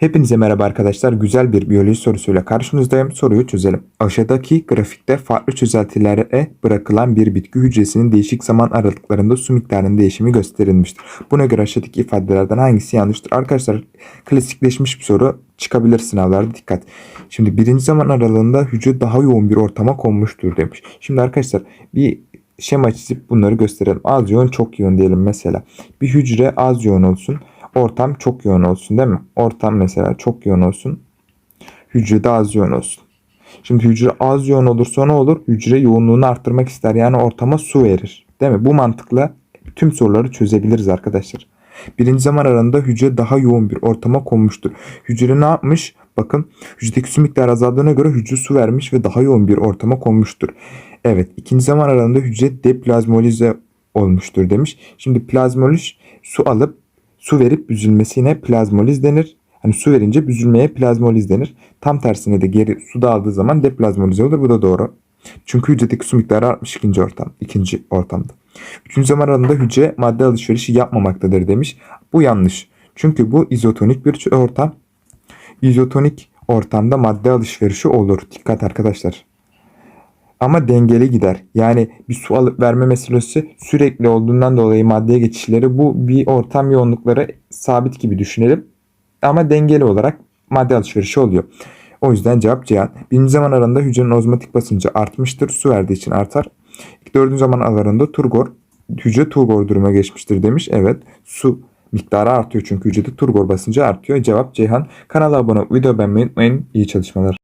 Hepinize merhaba arkadaşlar. Güzel bir biyoloji sorusuyla karşınızdayım. Soruyu çözelim. Aşağıdaki grafikte farklı çözeltilere bırakılan bir bitki hücresinin değişik zaman aralıklarında su miktarının değişimi gösterilmiştir. Buna göre aşağıdaki ifadelerden hangisi yanlıştır? Arkadaşlar klasikleşmiş bir soru çıkabilir sınavlarda dikkat. Şimdi birinci zaman aralığında hücre daha yoğun bir ortama konmuştur demiş. Şimdi arkadaşlar bir şema çizip bunları gösterelim. Az yoğun çok yoğun diyelim mesela. Bir hücre az yoğun olsun. Ortam çok yoğun olsun değil mi? Ortam mesela çok yoğun olsun. Hücre de az yoğun olsun. Şimdi hücre az yoğun olursa ne olur? Hücre yoğunluğunu arttırmak ister. Yani ortama su verir. Değil mi? Bu mantıkla tüm soruları çözebiliriz arkadaşlar. Birinci zaman aralığında hücre daha yoğun bir ortama konmuştur. Hücre ne yapmış? Bakın hücredeki su miktarı azaldığına göre hücre su vermiş ve daha yoğun bir ortama konmuştur. Evet ikinci zaman aralığında hücre deplazmolize olmuştur demiş. Şimdi plazmoliz su alıp su verip büzülmesine plazmoliz denir. Hani su verince büzülmeye plazmoliz denir. Tam tersine de geri su dağıldığı zaman deplazmolize olur. Bu da doğru. Çünkü hücredeki su miktarı artmış ikinci ortam, ikinci ortamda. Üçüncü zaman aralığında hücre madde alışverişi yapmamaktadır demiş. Bu yanlış. Çünkü bu izotonik bir ortam. İzotonik ortamda madde alışverişi olur. Dikkat arkadaşlar. Ama dengeli gider. Yani bir su alıp verme meselesi sürekli olduğundan dolayı maddeye geçişleri bu bir ortam yoğunlukları sabit gibi düşünelim. Ama dengeli olarak madde alışverişi oluyor. O yüzden cevap Ceyhan. Birinci zaman aralığında hücrenin ozmotik basıncı artmıştır. Su verdiği için artar. Dördüncü zaman aralığında turgor hücre turgor duruma geçmiştir demiş. Evet su miktarı artıyor çünkü hücrede turgor basıncı artıyor. Cevap Ceyhan. Kanala abone video beğenmeyi unutmayın. İyi çalışmalar.